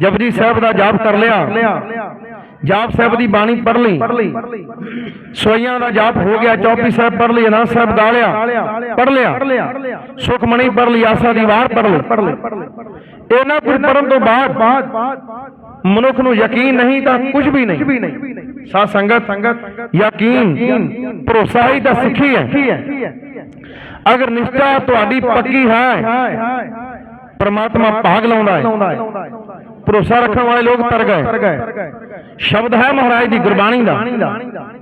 ਜਪਜੀ ਸਾਹਿਬ ਦਾ ਜਾਪ ਕਰ ਲਿਆ ਜਾਪ ਸਾਹਿਬ ਦੀ ਬਾਣੀ ਪੜ੍ਹ ਲਈ ਸੋਈਆਂ ਦਾ ਜਾਪ ਹੋ ਗਿਆ ਚੌਪੀ ਸਾਹਿਬ ਪੜ੍ਹ ਲਈ ਅਨੰਦ ਸਾਹਿਬ ਗਾ ਲਿਆ ਪੜ੍ਹ ਲਿਆ ਸੁਖਮਣੀ ਪੜ੍ਹ ਲਈ ਆਸਾ ਦੀ ਵਾਰ ਪੜ੍ਹ ਲਈ ਇਹਨਾਂ ਕੁਝ ਪੜ੍ਹਨ ਤੋਂ ਬਾਅਦ ਮਨੁੱਖ ਨੂੰ ਯਕੀਨ ਨਹੀਂ ਤਾਂ ਕੁਝ ਵੀ ਨਹੀਂ ਸਾਧ ਸੰਗਤ ਯਕੀਨ ਭਰੋਸਾ ਹੀ ਤਾਂ ਸਿੱਖੀ ਹੈ ਅਗਰ ਨਿਸ਼ਚਾ ਤੁਹਾਡੀ ਪੱਕੀ ਹੈ ਪਰਮਾਤਮਾ ਭਾਗ ਲਾਉਂਦਾ ਹੈ ਭਰੋਸਾ ਰੱਖਣ ਵਾਲੇ ਲੋਕ ਤਰ ਗਏ। ਸ਼ਬਦ ਹੈ ਮਹਾਰਾਜ ਦੀ ਗੁਰਬਾਣੀ ਦਾ।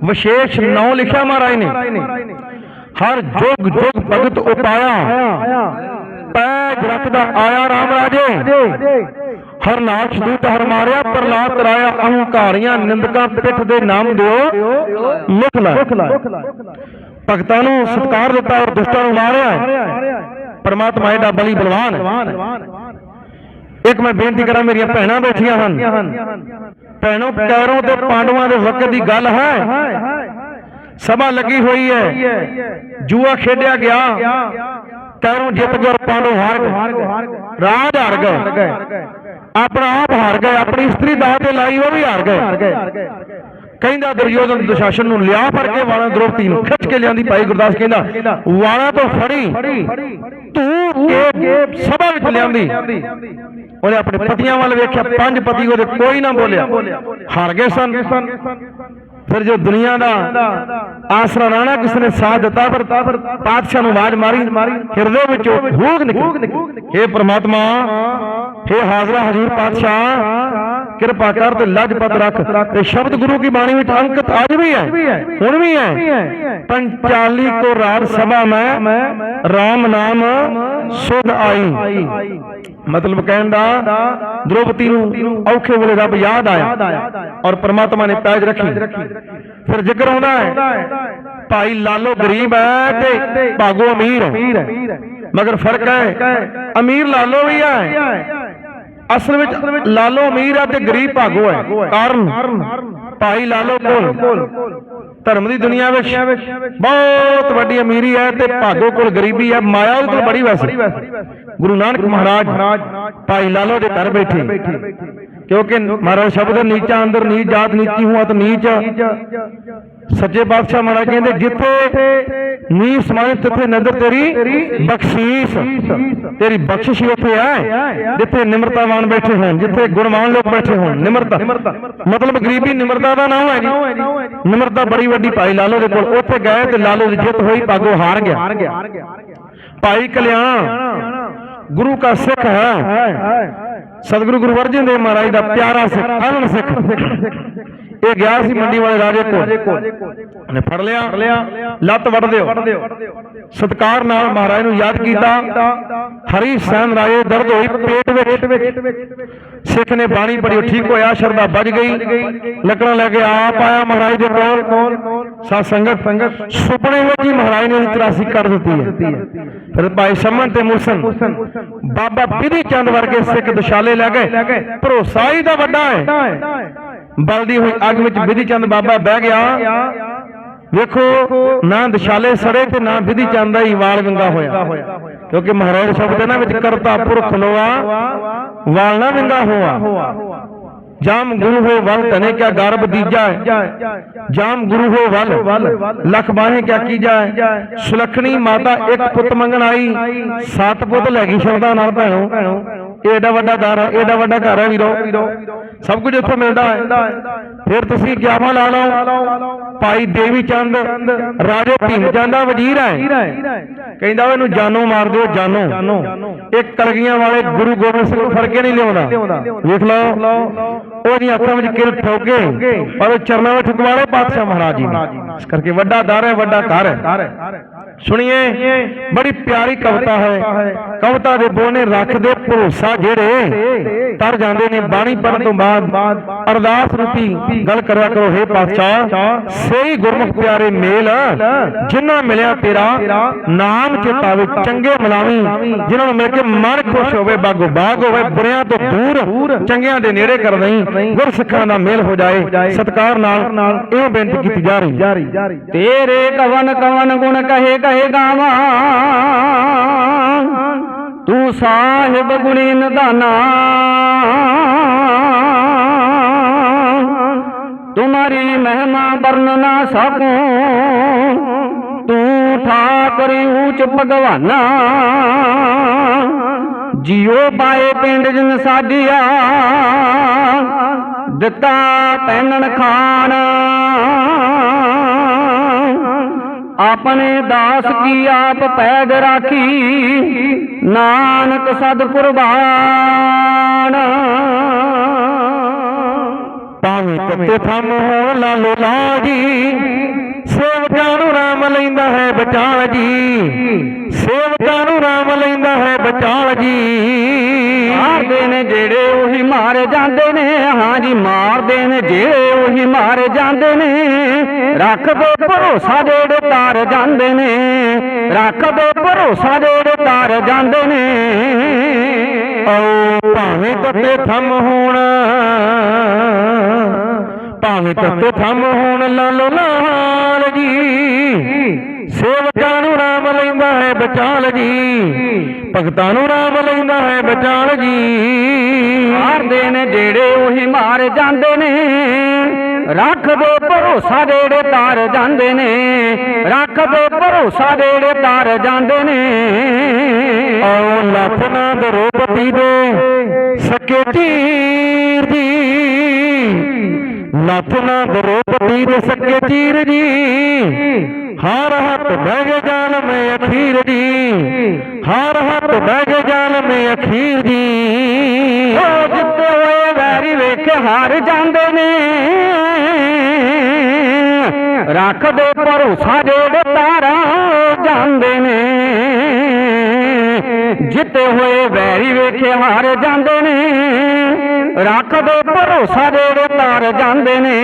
ਵਿਸ਼ੇਸ਼ ਨਾਮ ਲਿਖਿਆ ਮਹਾਰਾਜ ਨੇ। ਹਰ ਜੁਗ ਜੁਗ ਭਗਤ ਉਪਾਇਆ। ਪੈਜ ਰੱਖਦਾ ਆਇਆ ਰਾਮ ਰਾਜੇ। ਹਰ ਨਾਚ ਦੂਤ ਹਰ ਮਾਰਿਆ ਪ੍ਰਲਾਦ ਤਰਾਇਆ ਅਹੰਕਾਰੀਆਂ ਨਿੰਦਕਾਂ ਪਿੱਠ ਦੇ ਨਾਮ ਦਿਓ। ਲਿਖ ਲੈ। ਭਗਤਾਂ ਨੂੰ ਸਤਕਾਰ ਦਿੱਤਾ ਔਰ ਦੁਸ਼ਟਾਂ ਨੂੰ ਮਾਰਿਆ। ਪਰਮਾਤਮਾ ਇਹਦਾ ਬਲੀ ਬਲਵਾਨ। ਹੈ ਇੱਕ ਮੈਂ ਬੇਨਤੀ ਕਰਾਂ, ਮੇਰੀਆਂ ਭੈਣਾਂ ਬੈਠੀਆਂ ਹਨ। ਭੈਣੋ ਕੈਰੋਂ ਤੇ ਪਾਂਡਵਾਂ ਦੇ ਵਕਤ ਦੀ ਗੱਲ ਹੈ। ਸਭਾ ਲੱਗੀ ਹੋਈ ਹੈ। ਜੂਆ ਖੇਡਿਆ ਗਿਆ। ਕੈਰੋਂ ਜਿੱਤ ਗਏ ਪਾਂਡੋ ਹਾਰ ਗਏ। ਰਾਜ ਹਾਰ ਗਏ। ਆਪਣਾ ਆਪ ਹਾਰ ਗਏ। ਆਪਣੀ ਇਸਤਰੀ ਦਾਅ ਤੇ ਲਾਈ, ਉਹ ਵੀ ਹਾਰ ਗਏ। ਕਹਿੰਦਾ ਦੁਰਯੋਧਨ ਦੁਸ਼ਾਸਨ ਨੂੰ ਲਿਆ ਫੜ ਕੇ ਵਾਲਾਂ ਦ੍ਰੋਪਦੀ ਨੂੰ ਖਿੱਚ ਕੇ ਲਿਆਂਦੀ ਭਾਈ ਗੁਰਦਾਸ ਕਹਿੰਦਾ, ਵਾਲਾਂ ਤੋਂ ਫੜੀ ਤੂੰ ਕੇ ਸਭਾ ਵਿੱਚ ਲਿਆਂਦੀ। ਉਹਨੇ ਆਪਣੇ ਪਤੀਆਂ ਵੱਲ ਵੇਖਿਆ, ਪੰਜ ਪਤੀ ਉਹਦੇ ਕੋਈ ਨਾ ਬੋਲਿਆ। ਹਾਰ ਗਏ ਸਨ। ਫਿਰ ਜੋ ਦੁਨੀਆ ਦਾ ਆਸਰਾ ਰਾਣਾ ਕਿਸ ਨੇ ਸਾਥ ਦਿੱਤਾ ਪਰ ਪਾਤਸ਼ਾਹ ਨੂੰ ਆਵਾਜ਼ ਮਾਰੀ, ਹਿਰਦੇ ਵਿੱਚੋਂ ਹੂਕ ਨਿਕਲੀ। हे ਪ੍ਰਮਾਤਮਾ हे ਹਾਜ਼ਰਾ ਹਜ਼ੂਰ ਪਾਤਸ਼ਾਹ, ਕਿਰਪਾ ਕਰ ਤੇ ਲਜਪਤ ਰੱਖ। ਤੇ ਸ਼ਬਦ ਗੁਰੂ ਕੀ ਬਾਣੀ ਵਿੱਚ ਅੰਕਿਤ ਅੱਜ ਵੀ ਹੈ, ਹੁਣ ਵੀ ਹੈ। ਪੰਚਾਲੀ ਕੋ ਰਾਜ ਸਭਾ ਮੈਂ RAM ਨਾਮ ਸੁਧ ਆਈ। ਮਤਲਬ ਕਹਿਣ ਦਾ ਦ੍ਰੋਪਦੀ ਨੂੰ ਔਖੇ ਵੇਲੇ ਰੱਬ ਯਾਦ ਆਇਆ ਔਰ ਪ੍ਰਮਾਤਮਾ ਨੇ ਪੈਜ ਰੱਖੀ। ਫਿਰ ਜ਼ਿਕਰ ਆਉਂਦਾ ਹੈ। ਭਾਈ ਲਾਲੋ ਗਰੀਬ ਹੈ ਤੇ ਭਾਗੋ ਅਮੀਰ ਹੈ। ਮਗਰ ਫ਼ਰਕ ਹੈ, ਅਮੀਰ ਲਾਲੋ ਵੀ ਹੈ। ਅਸਲ ਵਿੱਚ ਲਾਲੋ ਅਮੀਰ ਹੈ ਤੇ ਗਰੀਬ ਭਾਗੋ ਹੈ। ਕਾਰਨ, ਭਾਈ ਲਾਲੋ ਕੋਲ। ਧਰਮ ਦੀ ਦੁਨੀਆ ਵਿੱਚ ਬਹੁਤ ਵੱਡੀ ਅਮੀਰੀ ਹੈ ਤੇ ਭਾਗੋ ਕੋਲ ਗਰੀਬੀ ਹੈ। ਮਾਇਆ ਉਹਦੇ ਕੋਲ ਬੜੀ ਵੈਸੇ। ਗੁਰੂ ਨਾਨਕ ਮਹਾਰਾਜ ਭਾਈ ਲਾਲੋ ਦੇ ਘਰ ਬੈਠੇ। ਕਿਉਂਕਿ ਮਹਾਰਾਜ ਸ਼ਬਦ ਨੀਚਾ ਅੰਦਰ ਨੀਚ ਜਾਤ ਨੀਚੀ ਹੂੰ ਅਤ ਨੀਚ। ਸੱਚੇ ਪਾਤਸ਼ਾਹ ਮਹਾਰਾਜ ਕਹਿੰਦੇ, ਜਿੱਥੇ ਨੀ ਸਮਾਏ ਤਿੱਥੇ ਨਜ਼ਰ ਤੇਰੀ ਬਖਸ਼ੀਸ਼। ਤੇਰੀ ਬਖਸ਼ਿਸ਼ ਉੱਥੇ ਹੈ, ਜਿੱਥੇ ਨਿਮਰਤਾਵਾਨ ਬੈਠੇ ਹੋਣ, ਜਿੱਥੇ ਗੁਣਵਾਨ ਲੋਕ ਬੈਠੇ ਹੋਣ, ਨਿਮਰਤਾ। ਮਤਲਬ ਗਰੀਬੀ ਨਿਮਰਤਾ ਦਾ ਨਾਮ ਹੈ ਜੀ। ਨਿਮਰਤਾ ਬੜੀ ਵੱਡੀ ਭਾਈ ਲਾਲੋ ਦੇ ਕੋਲ। ਉੱਥੇ ਗਏ ਤੇ ਲਾਲੋ ਦੀ ਜਿੱਤ ਹੋਈ ਪਾਗੋ ਹਾਰ ਗਿਆ। ਭਾਈ ਕਲਿਆਣ, ਗੁਰੂ ਕਾ ਸਿੱਖ ਹੈ। ਸਤਿਗੁਰੂ ਗੁਰੂ ਅਰਜਨ ਦੇਵ ਮਹਾਰਾਜ ਦਾ ਪਿਆਰਾ ਸਿੱਖ ਅਨੰਦ ਸਿੱਖ। ਇਹ ਗਿਆ ਸੀ ਮੰਡੀ ਵਾਲੇ ਰਾਜੇ ਕੋਲ। ਉਹਨੇ ਫੜ ਲਿਆ। ਲੱਤ ਵੜ ਦਿਓ। ਸਤਕਾਰ ਨਾਲ ਮਹਾਰਾਜ ਨੂੰ ਯਾਦ ਕੀਤਾ। ਹਰੀ ਸੈਨ ਰਾਏ ਦਰਦ ਹੋਈ ਪੇਟ ਵਿੱਚ। ਸਿੱਖ ਨੇ ਬਾਣੀ ਪੜੀ ਠੀਕ ਹੋਇਆ, ਸ਼ਰਧਾ ਵੱਜ ਗਈ। ਲੱਕੜਾਂ ਲੈ ਕੇ ਆਪ ਆਇਆ ਮਹਾਰਾਜ ਦੇ ਕੋਲ। ਸਤ ਸੰਗਤ, ਸੁਪਨੇ ਵਿੱਚ ਹੀ ਮਹਾਰਾਜ ਨੇ 84 ਕੱਢ ਦਿੱਤੀ ਹੈ। ਫਿਰ ਭਾਈ ਸਮਨ ਤੇ ਮੁਰਸਨ ਬਾਬਾ ਬਿਧੀ ਚੰਦ ਵਰਗੇ ਸਿੱਖ ਦਸ਼ਾਲੇ ਲੈ ਗਏ। ਭਰੋਸਾ ਹੀ ਦਾ ਵੱਡਾ ਹੈ। ਬਲਦੀ ਹੋਈ ਅੱਗ ਵਿੱਚ ਬਿਧੀ ਚੰਦ ਬਾਬਾ ਬਹਿ ਗਿਆ। ਵੇਖੋ, ਨਾ ਦਸ਼ਾਲੇ ਸੜੇ ਤੇ ਨਾ ਬਿਧੀ ਚੰਦ ਦਾ ਹੀ ਵਾਲ ਵਿੰਗਾ ਹੋਇਆ। ਕਿਉਂਕਿ ਮਹਾਰਾਜ ਸ਼ਬਦ ਇਹਨਾਂ ਵਿੱਚ ਕਰਤਾ ਪੁਰਖ ਲੋਆ, ਵਾਲ ਨਾ ਵਿੰਗਾ ਹੋਆ। ਜਾਮ ਗੁਰੂ ਹੋ ਵਲ ਧਨੇ ਕਿਆ ਗਰਭ ਦੀਜਾ ਜਾਮ ਗੁਰੂ ਹੋ ਵਲ, ਲਖ ਬਾਹੇ ਕਿਆ ਕੀਜਾ ਸੁਲਖਣੀ ਮਾਤਾ ਇੱਕ ਪੁੱਤ ਮੰਗਣ ਆਈ। ਸੱਤ ਪੁੱਤ ਲੈ ਗਈ ਸ਼ਬਦਾਂ ਨਾਲ ਭੈਣੋ। ਇਹ ਏਡਾ ਵੱਡਾ ਦਰ ਹੈ ਏਡਾ ਵੱਡਾ ਘਰ ਹੈ ਵੀਰੋ। ਸਭ ਕੁਝ ਇੱਥੋਂ ਮਿਲਦਾ ਹੈ। ਫਿਰ ਤੁਸੀਂ ਗਿਆਵਾ ਲਾ ਲਓ। ਭਾਈ ਦੇਵੀ ਚੰਦ, ਰਾਜੇ ਭੀਮ ਚੰਦ ਦਾ ਵਜ਼ੀਰ ਹੈ। ਕਹਿੰਦਾ ਇਹਨੂੰ ਜਾਨੋਂ ਮਾਰ ਦਿਓ, ਜਾਨੋਂ। ਇਹ ਕਲਗੀਆਂ ਵਾਲੇ ਗੁਰੂ ਗੋਬਿੰਦ ਸਿੰਘ ਨੂੰ ਫੜ ਕੇ ਨਹੀਂ ਲਿਆਉਂਦਾ। ਵੇਖ ਲਓ। ਉਹਦੀਆਂ ਅੱਖਾਂ ਵਿੱਚ ਕਿਲ ਠੋਕੇ। ਪਰ ਉਹ ਚਰਨਾਂ ਵਿੱਚ ਠੁਕਵਾਲੇ ਪਾਤਸ਼ਾਹ ਮਹਾਰਾਜ ਜੀ ਇਸ ਕਰਕੇ ਵੱਡਾ ਦਰ ਹੈ, ਵੱਡਾ ਘਰ ਹੈ। ਸੁਣੀਏ, ਬੜੀ ਪਿਆਰੀ ਕਵਿਤਾ ਹੈ। ਕਵਿਤਾ ਦੇ ਬੋਨੇ ਰੱਖਦੇ ਭਰੋਸਾ ਜਿਹੜੇ ਤਰ ਜਾਂਦੇ ਨੇ, ਬਾਣੀ ਪੜਨ ਤੋਂ ਬਾਅਦ। ਅਰਦਾਸ ਰੂਪੀ ਗੱਲ ਕਰਿਆ ਕਰੋ हे ਪਾਤਸ਼ਾਹ ਸਹੀ ਗੁਰਮੁਖ ਪਿਆਰੇ ਮੇਲ ਜਿਨ੍ਹਾਂ ਮਿਲਿਆ ਤੇਰਾ, ਨਾਮ ਚਿਤਾਵੇ ਚੰਗੇ ਮਲਾਵੀ। ਜਿਨ੍ਹਾਂ ਨੂੰ ਮਿਲ ਕੇ ਮਨ ਖੁਸ਼ ਹੋਵੇ, ਬਾਗੋ ਬਾਗ ਹੋਵੇ, ਬੁਰਿਆਂ ਤੋਂ ਦੂਰ, ਚੰਗਿਆਂ ਦੇ ਨੇੜੇ ਕਰ ਦਈ ਗੁਰ ਸਿੱਖਾਂ ਦਾ ਮੇਲ ਹੋ ਜਾਏ, ਸਤਕਾਰ ਨਾਲ ਇਹ ਬੇਨਤੀ ਕੀਤੀ ਜਾ ਰਹੀ ਤੇਰੇ ਕਵਨ ਕਵਨ ਗੁਣ ਕਹੇ ਕਹਿ ਗਾਵਾਂ ਤੂੰ ਸਾਹਿਬ ਗੁਣੀ ਨਦਾਨਾ ਤੁਮਾਰੀ ਮਹਿਮਾ ਵਰਨਨਾ ਸਕੂੰ, ਤੂੰ ਠਾਕੁਰ ਉੱਚ ਭਗਵਾਨਾ। ਜਿਉ ਪਾਏ ਪਿੰਡ ਜਨ ਸਾਡੀਆ ਦਿੱਤਾ ਪੈਨਣ ਖਾਨ। ਆਪਣੇ ਦਾਸ ਕੀ ਆਪ ਪੈਦ ਰਾਖੀ? ਨਾਨਕ ਸਦ ਕੁਰਬਾਨ। ਭਾਵੇਂ ਤੱਤੇ ਥੰਮ ਹੋਣ ਲਾਲੋ ਲਾਜੀ ਸੇਵਕਾਂ ਨੂੰ ਰਾਮ ਲੈਂਦਾ ਹੈ ਬਚਾਲ ਜੀ। ਸੇਵਕਾਂ ਨੂੰ ਰਾਮ ਲੈਂਦਾ ਹੈ ਬਚਾਲ ਜੀ। ਮਾਰਦੇ ਨੇ ਜਿਹੜੇ ਉਹੀ ਮਾਰੇ ਜਾਂਦੇ ਨੇ। ਹਾਂਜੀ ਮਾਰਦੇ ਨੇ ਜਿਹੜੇ ਉਹੀ ਮਾਰੇ ਜਾਂਦੇ ਨੇ, ਰੱਖ ਦੋ ਭਰੋਸਾ ਜਿਹੜੇ ਤਾਰ ਜਾਂਦੇ ਨੇ, ਰੱਖ ਦੋ ਭਰੋਸਾ ਜਿਹੜੇ ਤਾਰ ਜਾਂਦੇ ਨੇ। ਓ ਭਾਵੇਂ ਤੱਤੇ ਥੰਮ ਹੋਣ, ਭਾਵੇਂ ਤੱਤੇ ਥੰਮ ਹੋਣ, ਲਾਲੋ ਲਾਲ ਜੀ। ਸੇਵਕਾਂ ਨੂੰ ਰਾਮ ਲੈਂਦਾ ਹੈ ਬਚਾਲ ਜੀ। ਭਗਤਾਂ ਨੂੰ ਰਾਮ ਲੈਂਦਾ ਹੈ ਬਚਾਲ ਜੀ। ਮਾਰਦੇ ਨੇ ਜਿਹੜੇ ਉਹੀ ਮਾਰ ਜਾਂਦੇ ਨੇ। ਰੱਖ ਦੋ ਭਰੋਸਾ ਜਿਹੜੇ ਤਾਰ ਜਾਂਦੇ ਨੇ। ਰੱਖ ਦੋ ਭਰੋਸਾ ਜਿਹੜੇ ਤਾਰ ਜਾਂਦੇ ਨੇ। ਆਓ ਲੱਥਨਾ ਦਰੋਪਤੀ ਦੇ ਸਕੇ ਦਰੋਪਤੀ ਦੇ ਸਕੇ ਚੀਰ ਜੀ। ਹਰ ਹੱਥ ਬਹਿ ਗਏ ਜਾਲ ਮੈਂ ਅਖੀਰ ਜੀ। ਹਰ ਹੱਥ ਬਹਿ ਗਏ ਜਾਲ ਮੈਂ ਅਖੀਰ ਜੀ। ਉਹ ਜਿੱਤੇ ਹੋਏ ਵੈਰੀ ਵੇਖ ਹਾਰ ਜਾਂਦੇ ਨੇ। ਰੱਖ ਦੇ ਭਰੋਸਾ ਜਿਹੜੇ ਤਾਰਾ ਜਾਂਦੇ ਨੇ। ਜਿੱਤੇ ਹੋਏ ਵੈਰੀ ਵੇਖੇ ਹਾਰ ਜਾਂਦੇ ਨੇ। ਰੱਖ ਦੇ ਭਰੋਸਾ ਜਿਹੜੇ ਤਾਰ ਜਾਂਦੇ ਨੇ।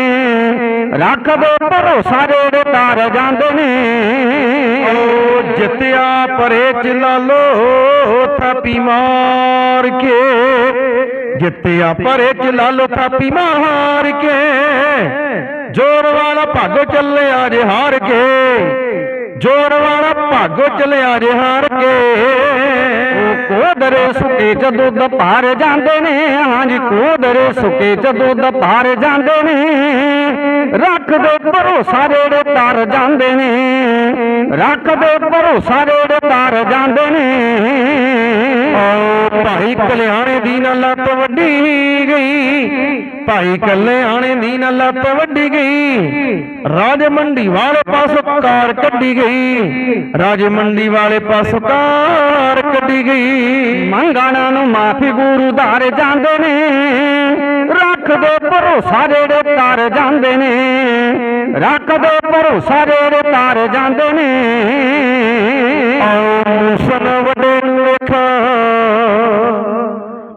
ਰੱਖ ਦੇ ਭਰੋਸਾ ਜਿਹੜੇ ਤਾਰ ਜਾਂਦੇ ਨੇ। ਓ ਜਿੱਤਿਆ ਪਰੇ ਚ ਲਾਲੋ ਥਾਪੀ ਮਾਰ ਕੇ। ਜਿੱਤਿਆ ਪਰੇ ਚ ਲਾਲੋ ਥਾਪੀ ਮਾਰ ਕੇ। ਜੋਰ ਵਾਲਾ ਭਾਗੋ ਚੱਲਿਆ ਜੇ ਹਾਰ ਕੇ। ਜੋਰ ਵਾਲਾ ਭਾਗੋ ਚੱਲਿਆ ਜੇ ਹਾਰ ਕੇ। ਕੋਦਰੇ ਸੁਕੇ ਚ ਦੁੱਧ ਜਾਂਦੇ ਨੇ ਹਾਂਜੀ ਕੋਦਰੇ ਸੁਕੇ ਚ ਦੁੱਧ ਪਾਰ ਜਾਂਦੇ ਨੇ। ਰੱਖ ਦੋ ਭਰੋਸਾ ਜਿਹੜੇ ਤਾਰ ਜਾਂਦੇ ਨੇ ਰੱਖ ਭਰੋਸਾ ਜਿਹੜੇ ਤਾਰ ਜਾਂਦੇ ਨੇ। ਓ ਭਾਈ ਕਲਿਆਣੇ ਦੀ ਨਾ ਲੱਤ ਵੱਡੀ ਗਈ। ਭਾਈ ਕਲਿਆਣੇ ਦੀ ਨਾ ਲੱਤ ਵੱਡੀ ਗਈ। ਰਾਜ ਮੰਡੀ ਵਾਲੇ ਪਾਸੋਂ ਕਾਰ ਕੱਢੀ ਗਈ। ਰਾਜ ਮੰਡੀ ਵਾਲੇ ਪਾਸੋਂ ਕਾਰ ਕੱਢੀ ਗਈ। ਮੰਗਾਣਾ ਨੂੰ ਮਾਫੀ ਗੁਰੂ ਧਾਰ ਜਾਂਦੇ ਨੇ। ਰੱਖ ਦੋ ਭਰੋਸਾ ਜਿਹੜੇ ਤਾਰ ਜਾਂਦੇ ਨੇ। ਰੱਖ ਭਰੋਸਾ ਜਿਹੜੇ ਤਾਰ ਜਾਂਦੇ ਨੇ। ਆਓ ਮੂਸਨ ਵੱਡੇ ਨੂੰ ਵੇਖੋ।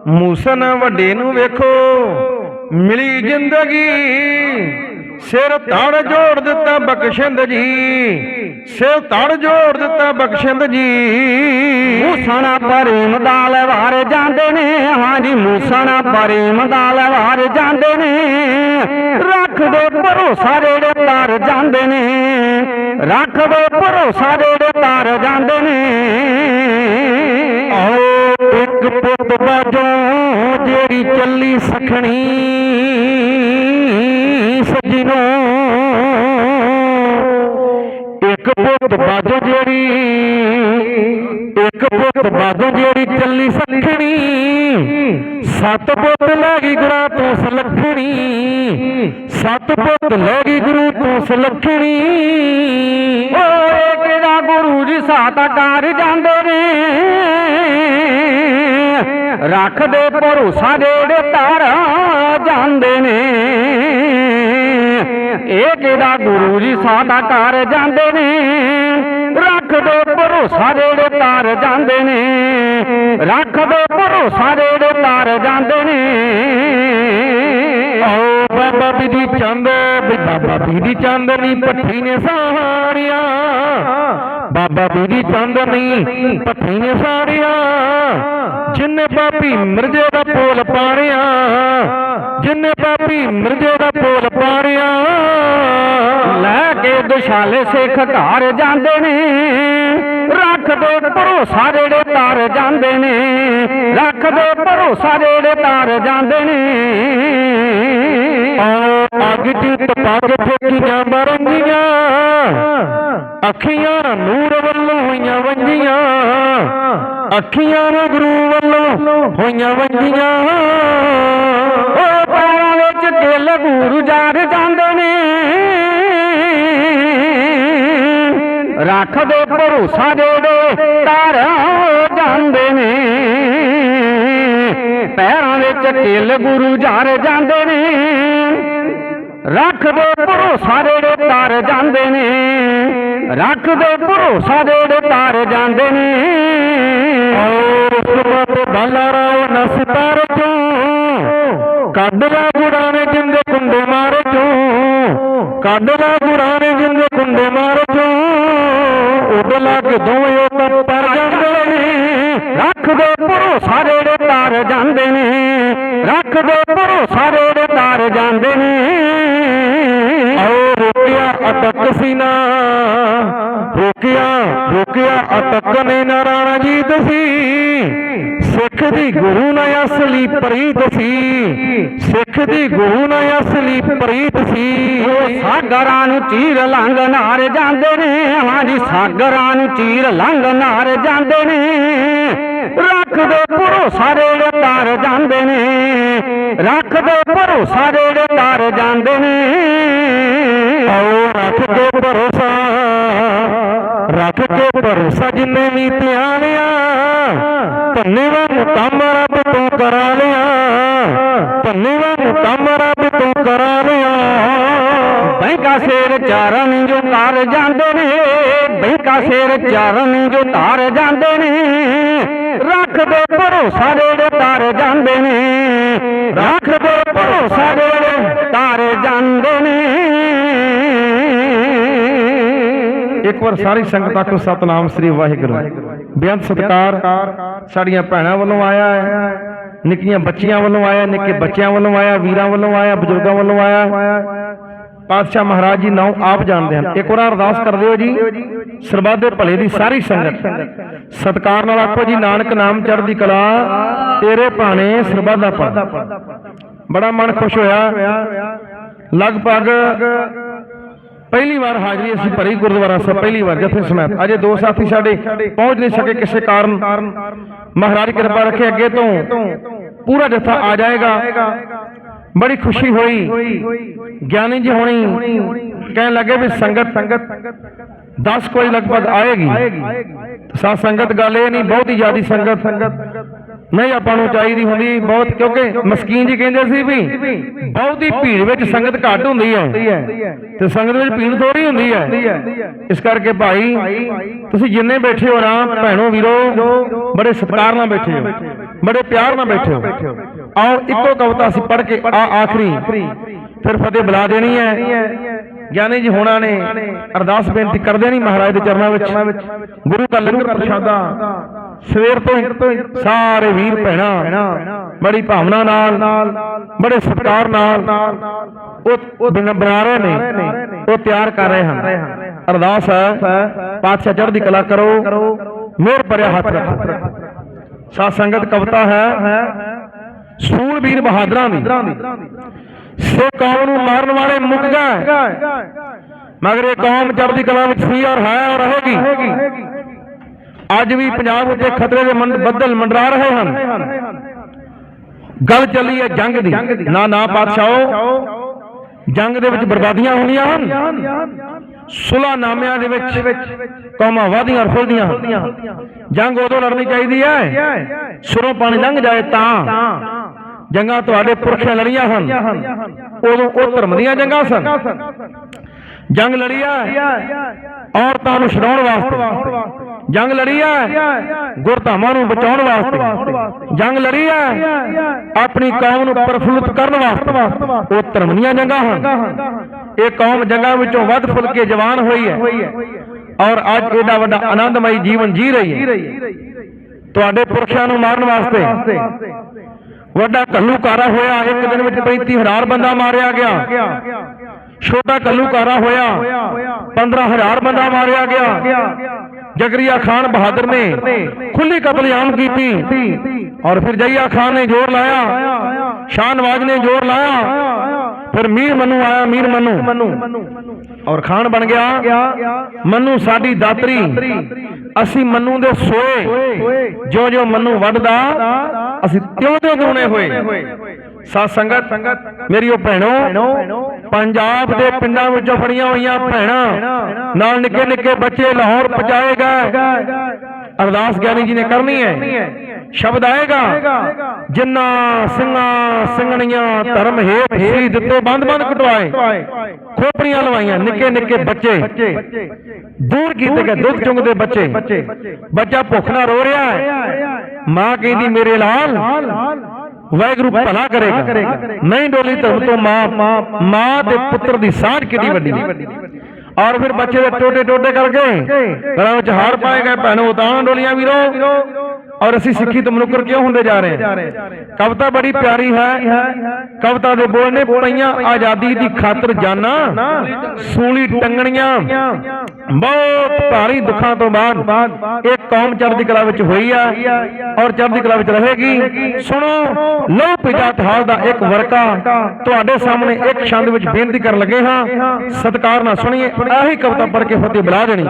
ਮੂਸਨ ਵੱਡੇ ਨੂੰ ਵੇਖੋ। ਮਿਲੀ ਜ਼ਿੰਦਗੀ। ਸਿਰ ਧੜ ਜੋੜ ਦਿੱਤਾ ਬਖਸ਼ਿੰਦ ਜੀ। ਸਿਰ ਧੜ ਜੋੜ ਦਿੱਤਾ ਬਖਸ਼ਿੰਦ ਜੀ। ਮੂਸਣਾ ਪਰੇਮ ਦਾਲ ਵਾਰ ਜਾਂਦੇ ਨੇ। ਹਾਂਜੀ ਮੂਸਣਾ ਪਰੇਮ ਦਾਲ ਵਾਰ ਜਾਂਦੇ ਨੇ। ਰੱਖ ਦੋ ਭਰੋਸਾ ਜਿਹੜੇ ਤਾਰ ਜਾਂਦੇ ਨੇ। ਰੱਖ ਦੋ ਭਰੋਸਾ ਜਿਹੜੇ ਤਾਰ ਜਾਂਦੇ ਨੇ। ਆਓ। ਪੁੱਤ ਬਾਜੋਂ ਜਿਹੜੀ ਚੱਲੀ ਸਖਣੀ ਸੱਜਣੋ ਇੱਕ ਪੁੱਤ ਬਾਜੋਂ ਜਿਹੜੀ, ਇੱਕ ਪੁੱਤ ਬਾਜੋਂ ਜਿਹੜੀ ਚੱਲੀ ਸਖਣੀ। ਸੱਤ ਪੁੱਤ ਲੈ ਗਈ ਗੁਰਾਂ ਤੋਂ ਸਲਖਣੀ। ਸੱਤ ਪੁੱਤ ਲੈ ਗਈ ਗੁਰੂ ਤੋਂ ਸਲਖਣੀ। ਓਏ ਕਿਹੜਾ ਗੁਰੂ ਜੀ ਸਾਤਾ ਕਰ ਜਾਂਦੇ ਨੇ? ਰੱਖ ਦੇ ਭਰੋਸਾ ਜਿਹੜੇ ਤਾਰਾ ਜਾਂਦੇ ਨੇ। ਇਹ ਕਿਹੜਾ ਗੁਰੂ ਜੀ ਸਾਡਾ ਘਰ ਜਾਂਦੇ ਨੇ? ਰੱਖ ਦੇ ਭਰੋਸਾ ਜਿਹੜੇ ਤਾਰ ਜਾਂਦੇ ਨੇ। ਰੱਖ ਦੇ ਭਰੋਸਾ ਜਿਹੜੇ ਤਾਰ ਜਾਂਦੇ ਨੇ। ਆਓ ਬਾਬਾ ਦੀ ਚੰਦ, ਵੀ ਬਾਬਾ ਦੀ ਚੰਦ ਨੀ, ਪੱਠੀ ਨੇ ਸਾੜਿਆ ਬਾਬਾ ਬੀਦੀ ਚੰਦ ਨਹੀਂ ਪੱਠੀ ਨੇ ਸਾੜਿਆ, ਜਿੰਨੇ ਪਾਪੀ ਮਿਰਜੇ ਦਾ ਪੋਲ ਪਾੜਿਆ, ਜਿੰਨੇ ਪਾਪੀ ਮਿਰਜੇ ਦਾ ਪੋਲ ਪਾੜਿਆ, ਲੈ ਕੇ ਦੁਸ਼ਾਲੇ ਸਿੱਖ ਘਰ ਜਾਂਦੇ ਨੇ। ਰੱਖ ਦੇ ਭਰੋਸਾ ਜਿਹੜੇ ਤਾਰ ਜਾਂਦੇ ਨੇ ਰੱਖ ਦੇ ਭਰੋਸਾ ਜਿਹੜੇ ਤਾਰ ਜਾਂਦੇ ਨੇ। ਅੱਗ 'ਚ ਤਪਾ ਫੇਕੀਆਂ ਬਰੰਗੀਆਂ ਅੱਖੀਆਂ ਨੂਰ ਵੱਲੋਂ ਹੋਈਆਂ ਵੰਜੀਆਂ ਅੱਖੀਆਂ ਨੂੰ ਗੁਰੂ ਵੱਲੋਂ ਹੋਈਆਂ ਵੰਜੀਆਂ ਉਹ ਪੈਰਾਂ ਵਿੱਚ ਦਿਲ ਗੁਰੂ ਜਾਰ ਜਾਂਦੇ ਨੇ। ਰੱਖ ਦੇ ਭਰੋਸਾ ਜਿਹੜੇ ਤਾਰਿਆਂ ਜਾਂਦੇ ਨੇ। ਪੈਰਾਂ ਵਿੱਚ ਕਿਲ ਗੁਰੂ ਜਾਰ ਜਾਂਦੇ ਨੇ। ਰੱਖ ਦੇ ਭਰੋਸਾ ਜਿਹੜੇ ਤਾਰ ਜਾਂਦੇ ਨੇ। ਰੱਖ ਦੇ ਭਰੋਸਾ ਜਿਹੜੇ ਤਾਰ ਜਾਂਦੇ ਨੇ। ਔਰ ਸੁਮਤ ਨਸਤਾਰ ਚੋਂ ਕੱਢਲਾ ਗੁਰਾਂ ਨੇ ਜਿੰਦੇ ਕੁੰਡੇ ਮਾਰ ਚੋਂ। ਕੱਢਲਾ ਗੁਰਾਂ ਨੇ ਜਿੰਦੇ ਕੁੰਡੇ ਮਾਰ ਚੋਂ। ਉਡਲਾ ਕੇ ਦੋਵੇਂ ਉਹ ਪਰ ਜਾਂਦੇ ਨੇ। ਰੱਖ ਦੇ ਭਰੋਸਾ ਜਿਹੜੇ ਤਾਰ ਜਾਂਦੇ ਨੇ। ਰੱਖ ਦੇ ਭਰੋਸਾ ਜਿਹੜੇ ਤਾਰ ਜਾਂਦੇ ਨੇ। ਅਟਕ ਸੀ ਨਾ। ਰੋਕਿਆ ਰੋਕਿਆ, ਅਟਕ ਨੇ ਨਾਰਾਇਣ ਜੀਤ ਸੀ। ਸਿੱਖ ਦੀ ਗੁਰੂ ਨਾਲ ਅਸਲੀ ਪ੍ਰੀਤ ਸੀ। ਸਿੱਖ ਦੀ ਗੁਰੂ ਨਾਲ ਅਸਲੀ ਪ੍ਰੀਤ ਸੀ। ਸਾਗਰਾਂ ਨੂੰ ਚੀਰ ਲੰਘ ਨਾਰ ਜਾਂਦੇ ਨੇ। ਹਾਂਜੀ ਸਾਗਰਾਂ ਨੂੰ ਚੀਰ ਲੰਘ ਨਾਰ ਜਾਂਦੇ ਨੇ। ਰੱਖ ਦੇ ਭਰੋਸਾ ਜਿਹੜੇ ਤਾਰ ਜਾਂਦੇ ਨੇ। ਰੱਖ ਦੇ ਭਰੋਸਾ ਜਿਹੜੇ ਤਾਰ ਜਾਂਦੇ ਨੇ। ਰੱਖ ਕੇ ਭਰੋਸਾ। ਰੱਖ ਕੇ ਭਰੋਸਾ ਜਿੰਨੇ ਵੀ ਧਿਆਨਿਆ ਧੰਨਵਾਦ ਕੰਮ ਰੱਬ ਤੂੰ ਕਰਾ ਲਿਆ। ਧੰਨਵਾਦ ਕੰਮ ਰੱਬ ਤੂੰ ਕਰਾ ਲਿਆ। ਬੈਂਕਾ ਸਿਰ ਚਾਰਨ ਜੋ ਤਾਰ ਜਾਂਦੇ ਨੇ, ਬੈਂਕਾ ਸਿਰ ਚਾਰਨ ਜੋ ਤਾਰ ਜਾਂਦੇ ਨੇ। ਰੱਖ ਦੇ ਭਰੋਸਾ ਜਿਹੜੇ ਤਾਰ ਜਾਂਦੇ ਨੇ। ਰੱਖ ਇੱਕ ਵਾਰ ਸਾਰੀ ਸੰਗਤ ਆਖੋ ਸਤਨਾਮ ਸ੍ਰੀ ਵਾਹਿਗੁਰੂ। ਬੇਅੰਤ ਸਤਕਾਰ ਸਾਡੀਆਂ ਭੈਣਾਂ ਵੱਲੋਂ ਆਇਆ ਹੈ ਨਿੱਕੀਆਂ ਬੱਚੀਆਂ ਵੱਲੋਂ ਆਇਆ ਨਿੱਕੇ ਬੱਚਿਆਂ ਵੱਲੋਂ ਆਇਆ ਵੀਰਾਂ ਵੱਲੋਂ ਆਇਆ ਬਜ਼ੁਰਗਾਂ ਵੱਲੋਂ ਆਇਆ। ਪਾਤਸ਼ਾਹ ਮਹਾਰਾਜ ਜੀ ਨਾਮ ਆਪ ਜਾਣਦੇ ਹਨ। ਇੱਕ ਵਾਰ ਅਰਦਾਸ ਕਰ ਦਿਓ ਜੀ ਸਰਬੱਤ ਦੇ ਭਲੇ ਦੀ ਸਾਰੀ ਸੰਗਤ। ਸਤਕਾਰ ਨਾਲ ਆਖੋ ਜੀ ਨਾਨਕ ਨਾਮ ਚੜ੍ਹਦੀ ਕਲਾ ਤੇਰੇ ਭਾਣੇ ਸਰਬੱਤ ਦਾ ਭਲਾ। ਬੜਾ ਮਨ ਖੁਸ਼ ਹੋਇਆ। ਲਗਭਗ ਪਹਿਲੀ ਵਾਰ ਹਾਜ਼ਰੀ ਅਸੀਂ ਭਰੀ ਗੁਰਦੁਆਰਾ ਸਾਹਿਬ, ਪਹਿਲੀ ਵਾਰ ਜਥੇ ਸਮੇਤ। ਅਜੇ ਦੋ ਸਾਥੀ ਸਾਡੇ ਪਹੁੰਚ ਨਹੀਂ ਸਕੇ ਕਿਸੇ ਕਾਰਨ। ਮਹਾਰਾਜ ਕਿਰਪਾ ਰੱਖੇ ਅੱਗੇ ਤੋਂ। ਪੂਰਾ ਜਥਾ ਆ ਜਾਏਗਾ। ਬੜੀ ਖੁਸ਼ੀ ਹੋਈ। ਗਿਆਨੀ ਜੀ ਹੋਣੀ ਕਹਿਣ ਲੱਗੇ ਵੀ ਸੰਗਤ ਸੰਗਤ 10 ਕੋਈ ਲਗਭਗ ਆਏਗੀ। ਸਾ ਸੰਗਤ ਗੱਲ ਇਹ ਨਹੀਂ, ਬਹੁਤ ਹੀ ਜ਼ਿਆਦੀ ਸੰਗਤ ਸੰਗਤ। ਨਹੀਂ, ਆਪਾਂ ਨੂੰ ਚਾਹੀਦੀ ਹੁੰਦੀ ਬਹੁਤ, ਕਿਉਂਕਿ ਮਸਕੀਨ ਜੀ ਕਹਿੰਦੇ ਸੀ ਵੀ ਬਹੁਤੀ ਭੀੜ ਵਿੱਚ ਸੰਗਤ ਘੱਟ ਹੁੰਦੀ ਹੈ ਤੇ ਸੰਗਤ ਵਿੱਚ ਭੀੜ ਥੋੜੀ ਹੁੰਦੀ ਹੈ। ਇਸ ਕਰਕੇ ਭਾਈ, ਤੁਸੀਂ ਜਿੰਨੇ ਬੈਠੇ ਹੋ ਨਾ, ਭੈਣੋ ਵੀਰੋ, ਬੜੇ ਸਤਿਕਾਰ ਨਾਲ ਬੈਠੇ ਹੋ, ਬੜੇ ਪਿਆਰ ਨਾਲ ਬੈਠੇ ਹੋ। ਆਓ, ਇੱਕੋ ਕਵਿਤਾ ਅਸੀਂ ਪੜ੍ਹ ਕੇ ਆ ਆਖਰੀ। ਫਿਰ ਫਤਿਹ ਬੁਲਾ ਦੇਣੀ ਹੈ। ਗਿਆਨੀ ਜੀ ਹੋਣਾ ਨੇ ਅਰਦਾਸ ਬੇਨਤੀ ਕਰਦੇ ਨਹੀਂ ਮਹਾਰਾਜ ਦੇ ਚਰਨਾਂ ਵਿੱਚ। ਗੁਰੂ ਦਾ ਲੰਗਰ ਪ੍ਰਸ਼ਾਦਾ। ਸਵੇਰ ਤੋਂ ਹੀ ਸਾਰੇ ਵੀਰ ਭੈਣਾਂ ਬੜੀ ਭਾਵਨਾ ਨਾਲ, ਬੜੇ ਸਤਿਕਾਰ ਨਾਲ ਉਹ ਬਣਾ ਰਹੇ ਨੇ, ਉਹ ਤਿਆਰ ਕਰ ਰਹੇ ਹਨ। ਅਰਦਾਸ ਹੈ, ਪਾਤਸ਼ਾਹ ਚੜ੍ਹਦੀ ਕਲਾ ਕਰੋ, ਮਿਹਰ ਭਰਿਆ ਹੱਥ ਰੱਖੋ। ਸਾਧ ਸੰਗਤ ਕਵਿਤਾ ਹੈ ਸੂਰਬੀਰ ਬਹਾਦਰਾਂ ਦੀ। ਸੋ ਕੌਮ ਨੂੰ ਮਾਰਨ ਵਾਲੇ ਮੁੱਕ ਗਏ ਮਗਰ ਇਹ ਕੌਮ ਚੜ੍ਹਦੀ ਕਲਾ ਵਿੱਚ ਸੀ ਔਰ ਹੈ ਔਰ ਰਹੇਗੀ। ਅੱਜ ਵੀ ਪੰਜਾਬ ਉੱਤੇ ਖਤਰੇ ਦੇ ਬੱਦਲ ਮੰਡਰਾ ਰਹੇ ਹਨ। ਗੱਲ ਚੱਲੀ ਹੈ ਜੰਗ ਦੀ। ਨਾ ਨਾ ਪਾਤਸ਼ਾਹੋ, ਜੰਗ ਦੇ ਵਿੱਚ ਬਰਬਾਦੀਆਂ ਹੁੰਦੀਆਂ ਹਨ। ਸੁਲਾ ਨਾਮਿਆਂ ਦੇ ਵਿੱਚ ਕੌਮਾਂ ਵਾਦੀਆਂ ਔਰ ਫੁੱਲਦੀਆਂ ਜੰਗ ਉਦੋਂ ਲੜਨੀ ਚਾਹੀਦੀ ਹੈ। ਸੁਰੋਂ ਪਾਣੀ ਲੰਘ ਜਾਏ ਤਾਂ ਜੰਗਾਂ ਤੁਹਾਡੇ ਪੁਰਖਿਆਂ ਲੜੀਆਂ ਹਨ ਉਦੋਂ ਉਹ ਧਰਮ ਦੀਆਂ ਜੰਗਾਂ ਸਨ। ਜੰਗ ਲੜੀ ਹੈ ਔਰਤਾਂ ਨੂੰ ਛਡਾਉਣ ਵਾਸਤੇ। ਜੰਗ ਲੜੀ ਹੈ ਗੁਰਧਾਮਾਂ ਨੂੰ ਬਚਾਉਣ ਵਾਸਤੇ। ਜੰਗ ਲੜੀ ਹੈ ਆਪਣੀ ਕੌਮ ਨੂੰ ਪ੍ਰਫੁੱਲਤ ਕਰਨ ਵਾਸਤੇ। ਉਹ ਧਰਮ ਦੀਆਂ ਜੰਗਾਂ ਹਨ। ਇਹ ਕੌਮ ਜੰਗਾਂ ਵਿੱਚੋਂ ਵੱਧ ਫੁੱਲ ਕੇ ਜਵਾਨ ਹੋਈ ਹੈ। ਔਰ ਅੱਜ ਇਹਦਾ ਵੱਡਾ ਆਨੰਦਮਈ ਜੀਵਨ ਜੀ ਰਹੀ ਹੈ। ਤੁਹਾਡੇ ਪੁਰਖਿਆਂ ਨੂੰ ਮਾਰਨ ਵਾਸਤੇ ਵੱਡਾ ਕੱਲੂਕਾਰਾ ਹੋਇਆ, ਇੱਕ ਦਿਨ ਵਿੱਚ 35000 ਬੰਦਾ ਮਾਰਿਆ ਗਿਆ। ਛੋਟਾ ਕੱਲੂਕਾਰਾ ਹੋਇਆ 15000 ਬੰਦਾ ਮਾਰਿਆ ਗਿਆ। ਜਗਰੀਆ ਖਾਨ ਬਹਾਦਰ ਨੇ ਖੁੱਲੀ ਕਤਲੇਆਮ ਕੀਤੀ ਔਰ ਫਿਰ ਜਈਆ ਖਾਨ ਨੇ ਜ਼ੋਰ ਲਾਇਆ, ਸ਼ਾਹਨਵਾਜ਼ ਨੇ ਜ਼ੋਰ ਲਾਇਆ। ਫਿਰ ਮੀਰ ਮਨੂ ਆਇਆ, ਮੀਰ ਮਨੂ। ਔਰ ਖਾਨ ਬਣ ਗਿਆ। ਮਨੂ ਸਾਡੀ ਦਾਤਰੀ। ਅਸੀਂ ਮਨੂ ਦੇ ਸੋਏ। ਜੋ ਜੋ ਮਨੂ ਵੱਢਦਾ ਅਸੀਂ ਤਿਉਂ ਤੇ ਗਾਉਣੇ ਹੋਏ। ਸਾਧ ਸੰਗਤ, ਮੇਰੀ ਉਹ ਭੈਣੋ, ਪੰਜਾਬ ਦੇ ਪਿੰਡਾਂ ਵਿੱਚੋਂ ਫੜੀਆਂ ਹੋਈਆਂ ਭੈਣਾਂ। ਨਾਲ ਨਿੱਕੇ ਨਿੱਕੇ ਬੱਚੇ ਲਾਹੌਰ ਪਹੁੰਚਾਏਗਾ ਅਰਦਾਸ ਗਿਆਨੀ ਜੀ ਨੇ ਕਰਨੀ ਹੈ। ਸ਼ਬਦ ਆਏਗਾ। ਜਿਨ੍ਹਾਂ ਸਿੰਘਾਂ ਸਿੰਘਣੀਆਂ ਧਰਮ ਹੇਠ ਸੀ ਦਿੱਤੇ ਬੰਦ-ਬੰਦ ਕਟਵਾਏ। ਖੋਪੜੀਆਂ ਲਵਾਈਆਂ ਨਿੱਕੇ ਨਿੱਕੇ ਬੱਚੇ। ਦੂਰ ਕੀਤੇ ਗਏ ਦੁੱਧ ਚੁੰਗਦੇ ਬੱਚੇ। ਬੱਚਾ। ਭੁੱਖ ਨਾਲ ਰੋ ਰਿਹਾ ਹੈ। ਮਾਂ ਕਹਿੰਦੀ ਮੇਰੇ ਲਾਲ ਵਾਹਿਗੁਰੂ ਭਲਾ ਕਰੇਗਾ। ਨਹੀਂ ਡੋਲੀ ਧਰਮ ਤੋਂ ਮਾਂ ਮਾਂ ਤੇ ਪੁੱਤਰ ਦੀ ਸਾਂਝ ਕਿੰਨੀ ਵੱਡੀ? ਔਰ ਫਿਰ ਬੱਚੇ ਦੇ ਟੋਟੇ ਟੋਟੇ ਕਰਕੇ ਗਲਾਂ ਵਿੱਚ ਹਾਰ ਪਾਏ ਗਏ। ਭੈਣੋ ਤਾਂ ਡੋਲੀਆਂ ਵੀਰੋ। ਔਰ ਅਸੀਂ ਸਿੱਖੀ ਤੋਂ ਮਨੁੱਕਰ ਕਿਉਂ ਹੁੰਦੇ ਜਾ ਰਹੇ ਹਾਂ? ਕਵਿਤਾ ਬੜੀ ਪਿਆਰੀ ਹੈ। ਕਵਿਤਾ ਦੇ ਬੋਲ ਨੇ ਪਈਆਂ ਆਜ਼ਾਦੀ ਦੀ ਖਾਤਰ ਜਾਨਾਂ, ਸੂਲੀ ਟੰਗਣੀਆਂ। ਬਹੁਤ ਭਾਰੀ ਦੁੱਖਾਂ ਤੋਂ ਬਾਅਦ ਇਹ ਕੌਮ ਚੜ੍ਹਦੀ ਕਲਾ ਵਿੱਚ ਹੋਈ ਆ ਔਰ ਚੜ੍ਹਦੀ ਕਲਾ ਵਿੱਚ ਰਹੇਗੀ। ਸੁਣੋ ਲੋ ਪਿਜਾਤ ਹਾਲ ਦਾ ਇੱਕ ਵਰਕਾ ਤੁਹਾਡੇ ਸਾਹਮਣੇ ਇੱਕ ਛੰਦ ਵਿੱਚ ਬੇਨਤੀ ਕਰਨ ਲੱਗੇ ਹਾਂ। ਸਤਿਕਾਰ ਨਾਲ ਸੁਣੀਏ, ਆਹੀ ਕਵਿਤਾ ਪੜ੍ਹ ਕੇ ਫਤਿਹ ਬੁਲਾ ਦੇਣੀ।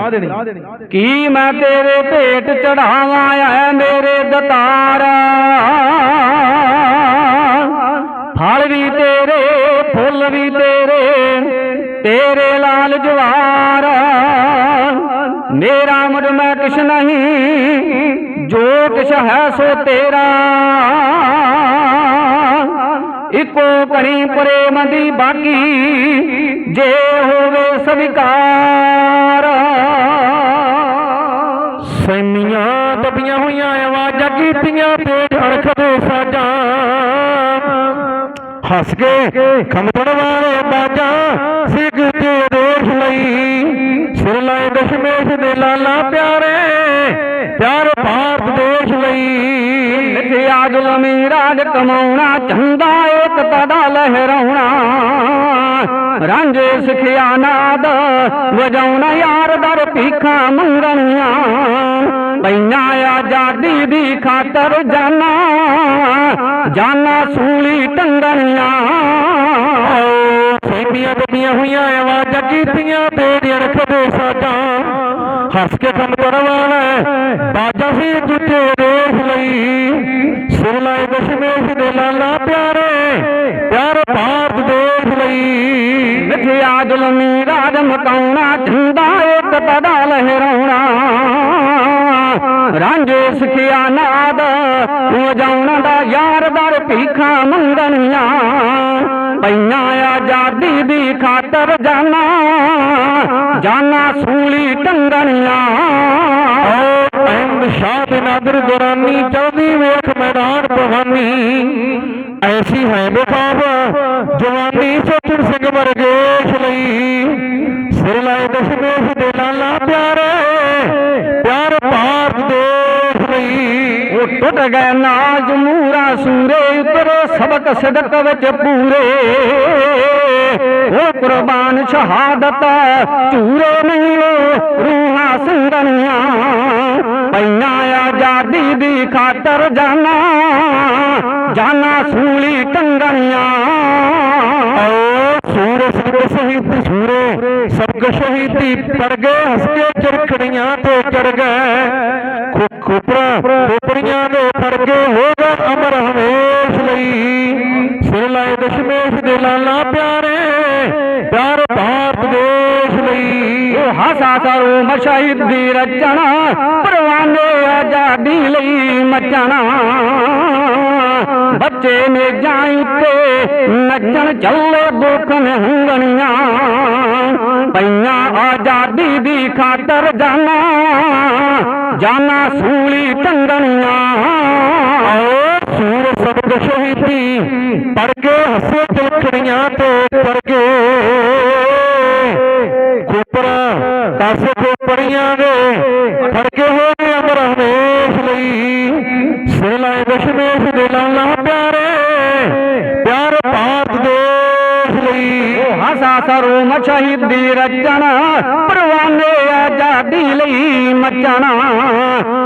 ਕੀ ਮੈਂ ਤੇਰੇ ਭੇਟ ਚੜਾਵਾਂ ਐ ਮੇਰੇ ਦਤਾਰਾ? ਫਲ ਵੀ ਤੇਰੇ, ਫੁੱਲ ਵੀ ਤੇਰੇ ਤੇਰੇ ਲਾਲ ਜਵਾਰ ਮੇਰਾ ਮੁਝ ਮੈਂ ਕਿਛ ਨਹੀਂ ਜੋ ਕਿਛ ਹੈ ਸੋ ਤੇਰਾ। ਇਕੋ ਕਣੀ ਪ੍ਰੇਮ ਦੀ ਬਾਕੀ, ਜੇ ਹੋਵੇ ਸਵੀਕਾਰ। ਸੈਨੀਆਂ ਦਬੀਆਂ ਹੋਈਆਂ, ਆਵਾਜ਼ਾਂ ਕੀਤੀਆਂ ਤੇ ਅਣਖਦੇ ਸਾਜਾਂ। ਹੱਸ ਕੇ ਖਮਤੜ ਵਾਲੇ ਬਾਜਾਂ, ਸਿੱਖ ਲਾਏ ਦੇ ਲਾਲਾ ਪਿਆਰੇ, ਪਿਆਰ ਭਾਰਤ ਦੇਸ਼ ਲਈ। ਲਿਖਿਆ ਜ਼ੁਲਮੀ ਰਾਜ ਕਮਾਉਣਾ ਚੰਦਾ ਏਕਤਾ ਦਾ ਲਹਿਰਾਉਣਾ। ਰਾਂਝੇ ਸਿਖਿਆ ਨਾਦ, ਵਜਾਉਣਾ ਯਾਰ ਦਰ ਭੀਖਾਂ ਮੰਗਣੀਆਂ। ਪਈਆਂ ਆਜ਼ਾਦੀ ਦੀ ਖਾਤਰ ਜਾਨਾ ਜਾਨਾ ਸੂਲੀ ਟੰਗਣੀਆਂ। ਸੈਨੀਆਂ ਦਬੀਆਂ ਹੋਈਆਂ ਆਵਾਜ਼ਾਂ ਕੀਤੀਆਂ ਤੇ ਅਣਖਦੇ ਸਾਜਾਂ ਹੱਸ ਕੇ ਖਮਤੜ ਵਾਲੇ ਬਾਜਾਂ ਸੀ ਜਿੱਥੇ ਦੇਸ਼ ਲਈ। ਸਿਰ ਦਸ਼ਮੇਸ਼ ਦੇ ਲਾਲਾ ਪਿਆਰੇ, ਪਿਆਰ ਭਾਰਤ ਦੇਸ਼ ਲਈ। ਲਿਖਿਆ ਜ਼ੁਲਮੀ ਰਾਜ ਮਕਾਉਣਾ ਝੰਡਾ ਏਕਤਾ ਦਾ ਲਹਿਰਾਉਣਾ। ਰਾਂਝੇ ਸਿਖਿਆ ਨਾਦ ਵਜਾਉਣਾ ਦਾ ਯਾਰ ਦਰ ਭੀਖਾਂ ਮੰਗਣੀਆਂ, ਪਈਆਂ ਆਜ਼ਾਦੀ ਦੀ ਖਾਤਰ ਜਾਨਾ ਜਾਨਾ ਸੂਲੀ ਟੰਗਣੀਆਂ। ਅਹਿਮਦ ਸ਼ਾਹ ਦੇ ਨਾਦਰ ਦੁਰਾਨੀ ਚੜਦੀ ਵੇਖ ਮੈਦਾਨ ਭਵਾਨੀ। ਐਸੀ ਹੈ ਬਖਾਬ, ਜਵਾਨੀ ਸੋਚਣ ਸਿੰਘ ਵਰਗੇਸ਼ ਲਈ ਸਿਰ ਲਾਏ ਦਸ਼ਮੇਸ਼ ਦੇ ਲਾਲਾ ਪਿਆਰ ਗਏ ਨਾਜ ਮੂਰਾ ਸੂਰੇ ਉਤਰੇ, ਸਬਕ ਸਿਦਕ ਵਿੱਚ ਪੂਰੇ। ਉਹ ਕੁਰਬਾਨ ਸ਼ਹਾਦਤ ਝੂਰੇ ਨਹੀਂ ਰੂਹਾਂ ਸੰਗਣੀਆਂ ਪਈਆਂ ਆਜ਼ਾਦੀ ਦੀ ਖਾਤਰ ਜਾਨਾ ਜਾਨਾ ਸੂਲੀ ਟੰਗਣੀਆਂ। ਆਓ ਸੂਰ ਸਬਕ ਸ਼ਹੀਦ, ਸੂਰੇ ਸਬਕ ਸ਼ਹੀਦੀ ਪਰ ਗਏ ਹੱਸ ਕੇ ਚਰਖੜੀਆਂ ਤੇ ਚੜ ਗਏ। ਖੋਪਰਾ ਖੋਪੜੀਆਂ ਦੇ ਫੜ ਕੇ ਹੋ ਅਮਰ ਹਮੇਸ਼ ਲਈ। ਸਿਰ ਲਾਏ ਦਸ਼ਮੇਸ਼ ਦੇ ਲਾਲਾ ਪਿਆਰੇ, ਪਿਆਰ ਭਾਰਤ ਦੇਸ਼ ਲਈ। ਉਹ ਹਾਸਾ ਕਰੋ ਮਸ਼ਾਹਿਦ ਦੀ ਰਚਨਾ, ਪਰਵਾਨੇ ਆਜ਼ਾਦੀ ਲਈ ਮਚਣਾ। ਬੱਚੇ ਨੇ ਜਾਈ ਉੱਤੇ ਨੱਚਣ ਚੱਲੇ ਦੁੱਖ ਹੰਗਣੀਆਂ ਪਈਆਂ ਆਜ਼ਾਦੀ ਦੀ ਖਾਤਰ ਜਾਣਾ ਜਾਨਾ ਸੂਲੀ ਟੰਗਣੀਆਂ ਸੂਰ ਸਬਕ ਸ਼ਹੀਦੀ ਪੜ ਕੇ ਹੱਸੇ ਚਲਖੜੀਆਂ ਤੇ ਪੜ ਕੇ ਖੋਪਰਾ, ਕਾਸੇ ਖੋਪੜੀਆਂ ਦੇ ਫੜ ਕੇ ਹੋ ਗਏ ਅਮਰ ਹਮੇਸ਼ ਲਈ। ਸਿਰ ਲਾਏ ਦਸ਼ਮੇਸ਼ ਦੇ ਲਾਲਾ ਪਿਆਰੇ, ਪਿਆਰ ਭਾਰਤ ਦੇਸ਼ ਲਈ। ਹਾਸਾ ਕਰੋ ਮਸ਼ਾਹਿਦ ਦੀ ਰਚਨਾ ਪਰਵਾਨੇ ਆਜ਼ਾਦੀ ਲਈ ਮੱਚਣਾ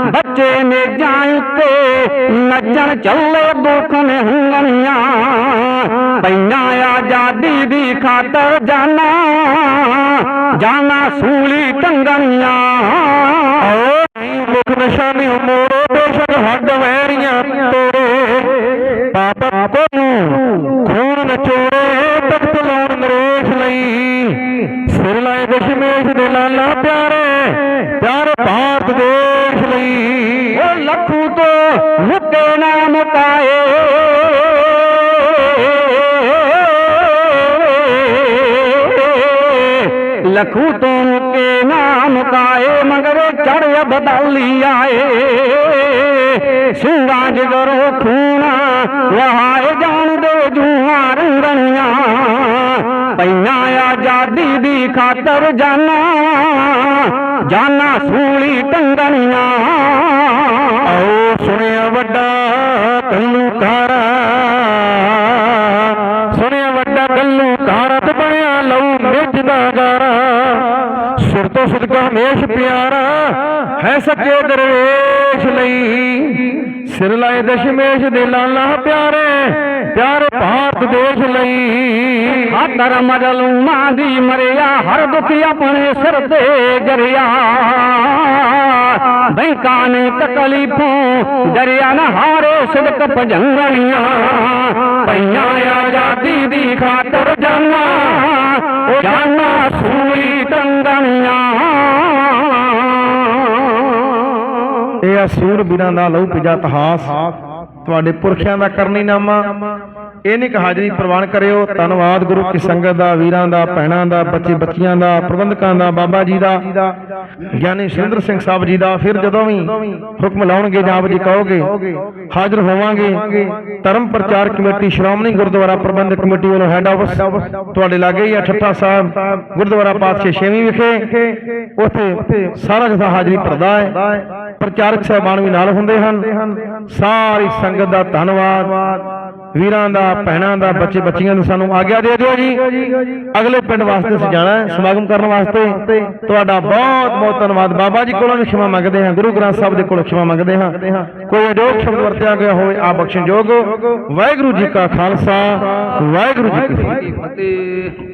ਬੱਚੇ ਨੇ ਜਾਂ ਉੱਤੇ ਨੱਚਣ ਚੱਲੇ ਦੁੱਖ ਨੇ ਹੰਗਣੀਆਂ ਪਈਆਂ ਆਜ਼ਾਦੀ ਦੀ ਖਾਤਰ ਜਾਣਾ ਜਾਨਾ ਸੂਲੀ ਟੰਗਣੀਆਂ। ਮੁਖ ਨਿਸ਼ਾਨੀ ਮੋੜੋ ਬੇਸ਼ੱਕ ਹੱਡ ਵੈਰੀਆਂ ਤੋੜੇ। ਪਾਪ ਕੋ ਨੂੰ ਖੂਨ ਨਚੋੜੇ, ਤਖਤ ਲਾਉਣ ਨਰੇਸ਼ ਲਈ। ਸਿਰ ਲਾਏ ਦਸ਼ਮੇਸ਼ ਦੇ ਲਾਲਾ ਪਿਆਰੇ ਪਿਆਰੇ। ਤੋਂ ਮੁੱਕੇ ਨਾ ਮੁਕਾਏ ਲਖੂ ਤੋਂ ਮੁੱਕੇ ਨਾ ਮੁਕਾਏ ਮਗਰ ਚੜ੍ਹ ਬਦਾਲੀ ਆਏ। ਸਿੰਘਾਂ ਜਗਰੋ ਖੂਨ ਵਹਾਏ, ਜਾਣ ਦੇ ਜੂਆਂ ਰੰਗਣੀਆਂ। ਪਈਆਂ ਆਜ਼ਾਦੀ ਦੀ ਖਾਤਰ ਜਾਨਾ ਜਾਨਾ ਸੂਲੀ ਟੰਗਣੀਆਂ। ਆਓ ਸੁਣਿਆ ਵੱਡਾ ਕੱਲੂਕਾਰਾ ਸੁਣਿਆ ਸੁਰ ਤੋਂ ਹਮੇਸ਼ ਪਿਆਰਾ ਹੈ ਸੱਚੇ ਦਰਵੇਸ਼ ਲਈ। ਸਿਰ ਲਾਏ ਦਸ਼ਮੇਸ਼ ਦੇ ਲਾਲਾ ਪਿਆਰੇ ਪਿਆਰੇ ਭਾਰਤ ਦੇਸ਼ ਲਈ। ਆਦਰ ਮਜਲੂਮਾਂ ਦੀ ਮਰਿਆ, ਹਰ ਦੁੱਖ ਆਪਣੇ ਸਿਰ ਤੇ ਜਰਿਆ। ਬੈਂਕਾਂ ਨੇ ਤਕਲੀਫੋਂ ਡਰਿਆ ਨਾ ਹਾਰੇ ਸਿਦਕ ਭਜੰਗਣੀਆਂ। ਪਈਆਂ ਆਜ਼ਾਦੀ ਦੀ ਖਾਤਰ ਜਾਨਾ, ਉਹ ਜਾਨਾ ਸੂਈ ਟੰਗਣੀਆਂ। ਇਹ ਆ ਸੂਰਬੀਰਾਂ ਦਾ ਲਹੂ ਪਿਜਾ ਇਤਿਹਾਸ ਤੁਹਾਡੇ ਪੁਰਖਿਆਂ ਦਾ ਕਰਨੀਨਾਮਾ ਇਹਨੇ ਕ ਹਾਜ਼ਰੀ ਪ੍ਰਵਾਨ ਕਰਿਓ। ਧੰਨਵਾਦ ਗੁਰੂ ਕੀ ਸੰਗਤ ਦਾ, ਵੀਰਾਂ ਦਾ, ਭੈਣਾਂ ਦਾ, ਬੱਚੇ ਬੱਚੀਆਂ ਦਾ, ਪ੍ਰਬੰਧਕਾਂ ਦਾ, ਬਾਬਾ ਜੀ ਦਾ, ਗਿਆਨੀ ਸੁਰਿੰਦਰ ਸਿੰਘ ਸਾਹਿਬ ਜੀ ਦਾ। ਫਿਰ ਜਦੋਂ ਵੀ ਹੁਕਮ ਲਾਉਣਗੇ ਜਾਂ ਆਪ ਜੀ ਕਹੋਗੇ, ਹਾਜ਼ਰ ਹੋਵਾਂਗੇ। ਧਰਮ ਪ੍ਰਚਾਰ ਕਮੇਟੀ, ਸ਼੍ਰੋਮਣੀ ਗੁਰਦੁਆਰਾ ਪ੍ਰਬੰਧਕ ਕਮੇਟੀ ਵੱਲੋਂ ਹੈੱਡ ਆਫਿਸ ਤੁਹਾਡੇ ਲਾਗੇ ਹੀ ਆ, ਠੱਠਾ ਸਾਹਿਬ, ਗੁਰਦੁਆਰਾ ਪਾਤਸ਼ਾਹ ਛੇਵੀਂ ਵਿਖੇ। ਉੱਥੇ ਸਾਰਾ ਜਥਾ ਹਾਜ਼ਰੀ ਭਰਦਾ ਹੈ। ਪ੍ਰਚਾਰਕ ਸਹਿਬਾਨ ਵੀ ਨਾਲ ਹੁੰਦੇ ਹਨ। ਸਾਰੀ ਸੰਗਤ ਦਾ ਧੰਨਵਾਦ। ਵੀਰਾਂ ਦਾ ਭੈਣਾਂ ਦਾ ਬੱਚੇ ਬੱਚੀਆਂ ਨੂੰ ਸਾਨੂੰ ਆਗਿਆ ਦੇ ਦਿਓ ਜੀ। ਅਗਲੇ ਪਿੰਡ ਵਾਸਤੇ ਅਸੀਂ ਜਾਣਾ ਹੈ ਸਮਾਗਮ ਕਰਨ ਵਾਸਤੇ। ਤੁਹਾਡਾ ਬਹੁਤ ਬਹੁਤ ਧੰਨਵਾਦ। ਬਾਬਾ ਜੀ ਕੋਲੋਂ ਵੀ ਖਿਮਾ ਮੰਗਦੇ ਹਾਂ ਗੁਰੂ ਗ੍ਰੰਥ ਸਾਹਿਬ ਦੇ ਕੋਲੋਂ ਖਿਮਾ ਮੰਗਦੇ ਹਾਂ। ਕੋਈ ਅਜੋਗ ਸ਼ਬਦ ਵਰਤਿਆ ਗਿਆ ਹੋਵੇ ਆ ਬਖਸ਼ਣ ਯੋਗ। ਵਾਹਿਗੁਰੂ ਜੀ ਕਾ ਖਾਲਸਾ ਵਾਹਿਗੁਰੂ ਜੀ ਕੀ ਫਤਿਹ। ਫਤਿਹ।